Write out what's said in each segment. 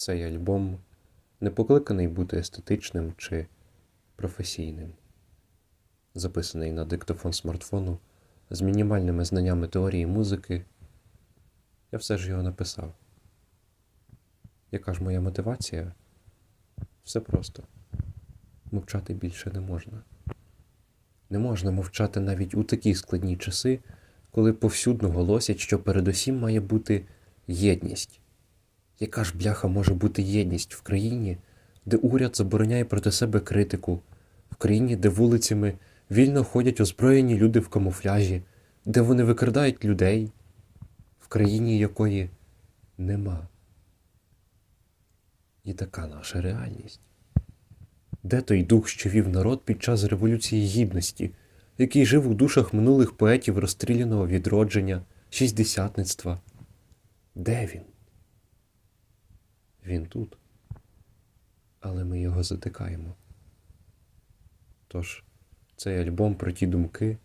Цей альбом не покликаний бути естетичним чи професійним. Записаний на диктофон смартфону з мінімальними знаннями теорії музики, я все ж його написав. Яка ж моя мотивація? Все просто. Мовчати більше не можна. Не можна мовчати навіть у такі складні часи, коли повсюдно голосять, що передусім має бути єдність. Яка ж бляха може бути єдність в країні, де уряд забороняє проти себе критику, в країні, де вулицями вільно ходять озброєні люди в камуфляжі, де вони викрадають людей, в країні якої нема. І така наша реальність. Де той дух, що вів народ під час Революції Гідності, який жив у душах минулих поетів розстріляного відродження, шістдесятництва? Де він? Він тут. Але ми його затикаємо. Тож, цей альбом про ті думки,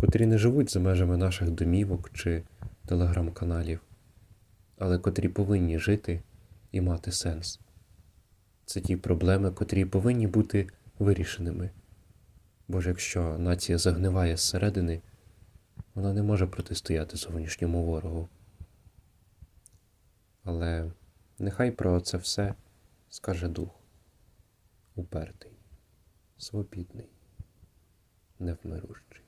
котрі не живуть за межами наших домівок чи телеграм-каналів, але котрі повинні жити і мати сенс. Це ті проблеми, котрі повинні бути вирішеними. Бо ж якщо нація загниває зсередини, вона не може протистояти зовнішньому ворогу. Але нехай про це все скаже дух упертий, свобідний, невмирущий.